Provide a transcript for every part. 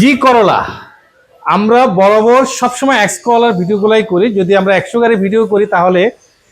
জি, করলা। আমরা বরাবর সবসময় এক্স করলার ভিডিওগুলাই করি। যদি আমরা একশো গাড়ি ভিডিও করি, তাহলে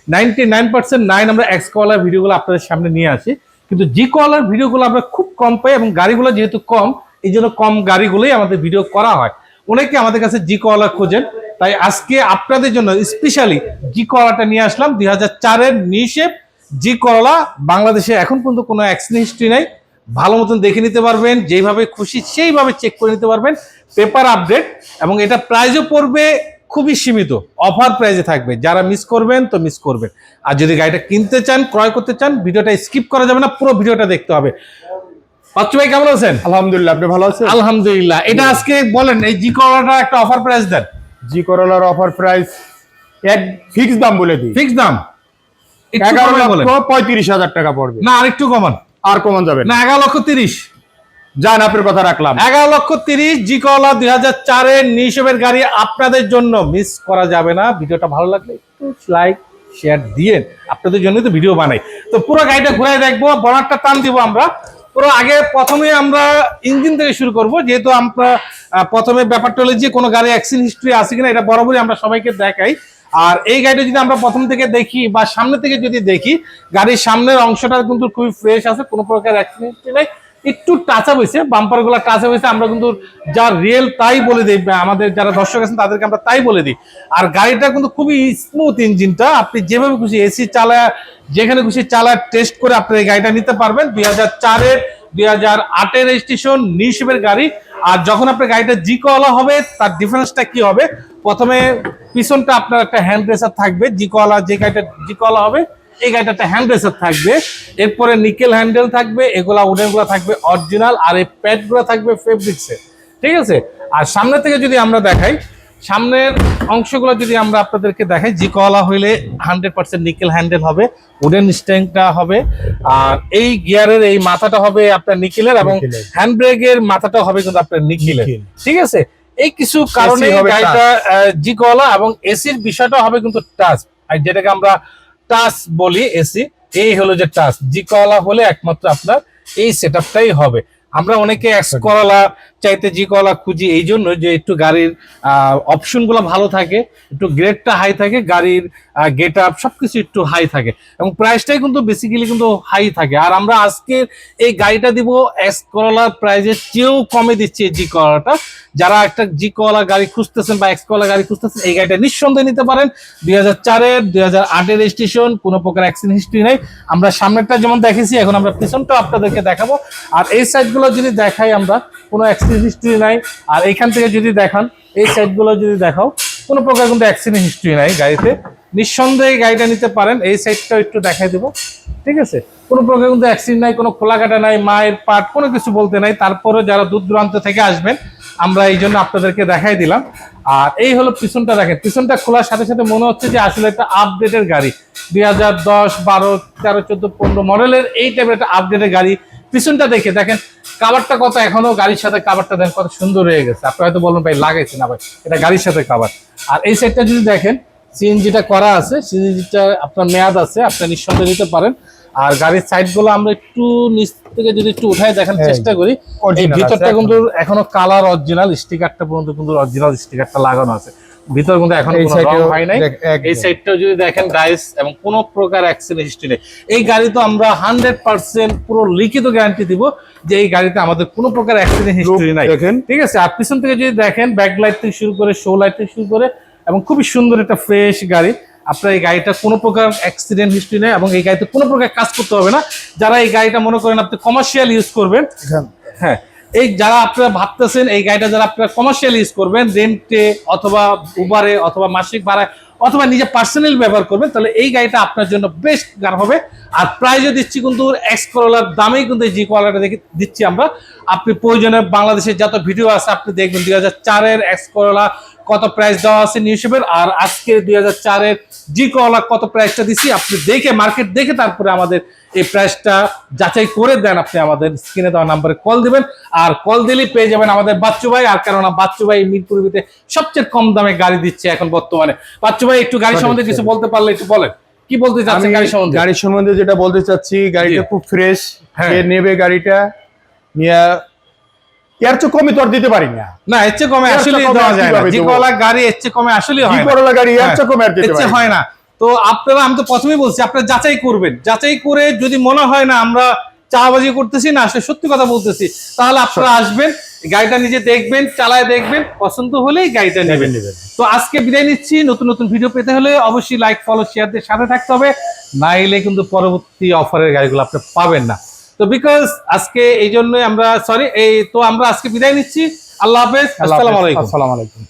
নাইনটি নাইন পার্সেন্ট নাইন আমরা এক্স করলার ভিডিওগুলো আপনাদের সামনে নিয়ে আসি। কিন্তু জি করলার ভিডিওগুলো আমরা খুব কম পাই এবং গাড়িগুলো যেহেতু কম, এই জন্য কম গাড়িগুলোই আমাদের ভিডিও করা হয়। অনেকে আমাদের কাছে জি করলা খোঁজেন, তাই আজকে আপনাদের জন্য স্পেশালি জি করলাটা নিয়ে আসলাম। দুই হাজার চারের নিশেপ জি করলা বাংলাদেশে এখন পর্যন্ত কোনো অ্যাক্সিডেন্ট হিস্ট্রি নাই। ভালো মতন দেখে নিতে পারবেন যেইভাবে খুশি সেইভাবে চেক করে নিতে পারবেন। পেপার আপডেট এবং এটা প্রাইজও পড়বে খুবই সীমিত। অফার প্রাইজে থাকবে। যারা মিস করবেন তো মিস করবেন। আর যদি গাড়িটা কিনতে চান ক্রয় করতে চান ভিডিওটা স্কিপ করা যাবে না পুরো ভিডিওটা দেখতে হবে। বাচ্চু ভাই কেমন আছেন? আলহামদুলিল্লাহ আপনি ভালো আছেন? আলহামদুলিল্লাহ। এটা আজকে বলেন এই জি করলাটা একটা অফার প্রাইস দেন। জি করলার অফার প্রাইস এক ফিক্স দাম বলে দিই। ফিক্স দাম? এগারো লক্ষ পঁয়ত্রিশ হাজার টাকা পড়বে। না আরেকটু কমান। আর কমান যাবে না। এগারো লক্ষ তিরিশ। যান আপনার কথা রাখলাম। এগারো লক্ষ তিরিশ জি কলা দুই হাজার চারের নিশবের গাড়ি আপনাদের জন্য মিস করা যাবে না। ভিডিওটা ভালো লাগলে একটু লাইক শেয়ার দিয়ে আপনাদের জন্য তো ভিডিও বানাই। তো পুরো গাড়িটা ঘুরে দেখব বনারটা টান দিব আমরা। পুরো আগে প্রথমে আমরা ইঞ্জিন থেকে শুরু করব যেহেতু আমরা প্রথমে ব্যাপারটা হলো যে কোনো গাড়ি অ্যাক্সিডেন্ট হিস্ট্রি আছে কিনা এটা বরাবরই আমরা সবাইকে দেখাই। আর এই গাড়িটা যদি আমরা প্রথম থেকে দেখি বা সামনে থেকে যদি দেখি, গাড়ির সামনের অংশটা কিন্তু খুবই ফ্রেশ আছে, কোনো প্রকার অ্যাক্সিডেন্ট নাই। একটু টাচা হয়েছে বাম্পারগুলা টাচা হয়েছে, আমরা কিন্তু যা রিয়েল তাই বলে দিই আমাদের যারা দর্শক আছেন তাদেরকে আমরা তাই বলে দিই। আর গাড়িটা কিন্তু খুবই স্মুথ ইঞ্জিনটা আপনি যেভাবে খুশি এসি চালায়, যেখানে খুশি চালায় টেস্ট করে আপনি এই গাড়িটা নিতে পারবেন। দুই হাজার চারের, দুই হাজার আটের রেজিস্ট্রেশন নিশিবের গাড়ি। আর যখন আপনার গাড়িটা জি কলা হবে, তার ডিফারেন্সটা কি হবে? প্রথমে পিছনটা আপনার একটা হ্যান্ড রেসার থাকবে জি কলা যে গাড়িটা জি কলা হবে এই গাড়িটা একটা হ্যান্ড রেসার থাকবে। এরপরে নিকেল হ্যান্ডেল থাকবে এগুলা উডেনগুলা থাকবে অরিজিনাল আর এই প্যাডগুলা থাকবে ফেব্রিক্সের ঠিক আছে? আর সামনে থেকে যদি আমরা দেখাই সামনের অংশগুলো যদি আমরা আপনাদেরকে দেখাই জি কলা হইলে হান্ড্রেড পার্সেন্ট নিকেল হ্যান্ডেল হবে উডেন স্ট্যাংটা হবে আর এই গিয়ারের এই মাথাটা হবে আপনার নিকেলের এবং। হ্যান্ড ব্রেকের মাথাটা হবে কিন্তু আপনার নিকেলের নিকেল। ঠিক আছে? এই কিছু কারণে গাড়িটা জি কলা এবং এসির বিষয়টা হবে কিন্তু টাচ। আর যেটাকে আমরা টাচ বলি এসি এই হলো যে টাচ। জি কলা হলে একমাত্র আপনার এই সেটআপটাই হবে। আমরা অনেকে এক্স করলা চাইতে জি কলা খুঁজি, এই জন্য যে একটু গাড়ির অপশনগুলো ভালো থাকে, একটু গ্রেডটা হাই থাকে, গাড়ির গেট আপ সবকিছু একটু হাই থাকে। এবং প্রাইসটাই কিন্তু বেসিক্যালি কিন্তু হাই থাকে। আর আমরা আজকে এই গাড়িটা দিব এক্স করলার প্রাইজের চেয়েও কমে দিচ্ছি জি কলাটা যারা একটা জি কলা গাড়ি খুঁজতেছেন বা এক্স কলা গাড়ি খুঁজতেছেন, এই গাড়িটা নিঃসন্দেহে নিতে পারেন। দুই হাজার চারের, দুই হাজার আটের রেজিস্ট্রেশন কোনো প্রকার অ্যাক্সিডেন্ট হিস্ট্রি নেই। আমরা সামনেরটা যেমন দেখেছি, এখন আমরা পিছনটাও আপনাদেরকে দেখাবো। আর এই সাইডগুলো যদি দেখাই আমরা, কোনো অ্যাক্সিডেন্ট হিস্ট্রি নাই। আর এখান থেকে যদি দেখান, এই সাইডগুলো যদি দেখাও, কোনো প্রকার কিন্তু অ্যাক্সিডেন্ট হিস্ট্রি নাই গাড়িতে। নিঃসন্দেহে গাড়িটা নিতে পারেন, এই সাইডটাও একটু দেখাই দেবো। ঠিক আছে? কোনো প্রকার কিন্তু অ্যাক্সিডেন্ট নাই, কোনো খোলা কাটা নাই, মায়ের পাট, কোনো কিছু বলতে নাই। তারপরে যারা দূর দূরান্ত থেকে আসবেন, আমরা এই জন্য আপনাদেরকে দেখাই দিলাম। আর এই হলো পিছনটা দেখেন। পিছনটা খোলার সাথে সাথে মনে হচ্ছে যে আসলে একটা আপডেটের গাড়ি। দুই হাজার দশ, বারো, তেরো, চোদ্দ, পনেরো মডেলের এই টাইপের একটা আপডেটের গাড়ি। পিছনটা দেখে দেখেন কাভারটা কত? এখনও গাড়ির সাথে কাভারটা দেখেন কত সুন্দর হয়ে গেছে। আপনি হয়তো বলবেন ভাই লাগাইছে না ভাই এটা গাড়ির সাথে কাভার আর এই সাইডটা যদি দেখেন সিএনজিটা করা আছে সিএনজিটা আপনার মেয়াদ আছে আপনি নিঃসন্দেহে নিতে পারেন। আর গাড়ির সাইডগুলো আমরা একটু নিচ থেকে যদি একটু উঠায় দেখার হ্যাঁ, চেষ্টা করি এই ভিতরটা কিন্তু এখনও কালার অরিজিনাল স্টিকারটা পর্যন্ত কিন্তু অরিজিনাল স্টিকারটা লাগানো আছে। ভিতর কিন্তু এখন কোনো রং হয় নাই। এই সাইডটাও যদি দেখেন ডাইস এবং কোনো প্রকার অ্যাক্সিডেন্ট হিস্ট্রি নেই। এই গাড়ি তো আমরা হান্ড্রেড পার্সেন্ট পুরো লিখিত গ্যারান্টি দিব যে এই গাড়িতে আমাদের কোনো প্রকার অ্যাক্সিডেন্ট হিস্ট্রি নাই। দেখেন। ঠিক আছে? আর পিছন থেকে যদি দেখেন ব্যাক লাইট থেকে শুরু করে শো লাইট থেকে শুরু করে এবং খুবই সুন্দর একটা ফ্রেশ গাড়ি। আপনার এই গাড়িটা কোনো প্রকার অ্যাক্সিডেন্ট হিস্ট্রি নেই এবং এই গাড়িতে কোনো প্রকার কাজ করতে হবে না। যারা এই গাড়িটা মনে করেন আপনি কমার্শিয়াল ইউজ করবেন হ্যাঁ এই যারা আপনারা ভাবতেছেন, এই গাড়িটা যারা আপনারা কমার্শিয়াল ইউজ করবেন রেন্টে অথবা উবারে অথবা মাসিক ভাড়ায় অথবা নিজে পার্সোনালি ব্যবহার করবেন, তাহলে এই গাড়িটা আপনার জন্য বেস্ট গান হবে। আর প্রাইজও দিচ্ছি কিন্তু এক্স করোলার দামেই কিন্তু জি কোয়ালাটা দেখে, দিচ্ছি আমরা। আপনি প্রয়োজনে বাংলাদেশের যত ভিডিও আছে, আপনি দেখবেন দুই হাজার চারের এক্স করোলা কত প্রাইস দেওয়া আছে নিউজের আর আজকে দুই হাজার চারের জি করোলা কত প্রাইসটা দিছি? আপনি দেখে মার্কেট দেখে তারপরে আমাদের এই প্রাইসটা যাচাই করে দেন। আপনি আমাদের স্ক্রিনে দেওয়া নাম্বারে কল দিবেন। আর কল দিলেই পেয়ে যাবেন আমাদের বাচ্চু ভাই। আর কেননা বাচ্চু ভাই মিরপুরবিতে সবচেয়ে কম দামে গাড়ি দিচ্ছে এখন বর্তমানে। বাচ্চু ভাই একটু গাড়ি সম্বন্ধে কিছু বলতে পারলে একটু বলেন। কি বলতে চাচ্ছেন গাড়ি সম্বন্ধে? গাড়ির সম্বন্ধে যেটা বলতে চাচ্ছি গাড়িটা খুব ফ্রেশ হ্যাঁ। নেবে গাড়িটা নিয়ে এর চেয়ে কমই তো আর দিতে পারি না। না এর চেয়ে কমে আসলে দেওয়া যায় না। গাড়ি এর চেয়ে কমে আসলে হয় গাড়ি এর হ্যাঁ, চেয়ে কমে আর দিতে পারি হয় না। তো আপনারা আমি তো প্রথমেই বলছি আপনারা যাচাই করবেন। যাচাই করে যদি মনে হয় না আমরা চাবাজি করতেছি না আসলে সত্যি কথা বলতেছি তাহলে আপনারা আসবেন গাড়িটা নিজে দেখবেন চালায় দেখবেন পছন্দ হলেই গাড়িটা নেবেন নেবেন। তো আজকে বিদায় নিচ্ছি। নতুন নতুন ভিডিও পেতে হলে অবশ্যই লাইক ফলো শেয়ার দিয়ে সাথে থাকতে হবে। না এলে কিন্তু পরবর্তী অফারের গাড়িগুলো আপনি পাবেন না। তো বিকজ আজকে এই জন্যই আমরা সরি এই তো আমরা আজকে বিদায় নিচ্ছি। আল্লাহ হাফেজ। আসসালামু আলাইকুম। আসসালামু আলাইকুম।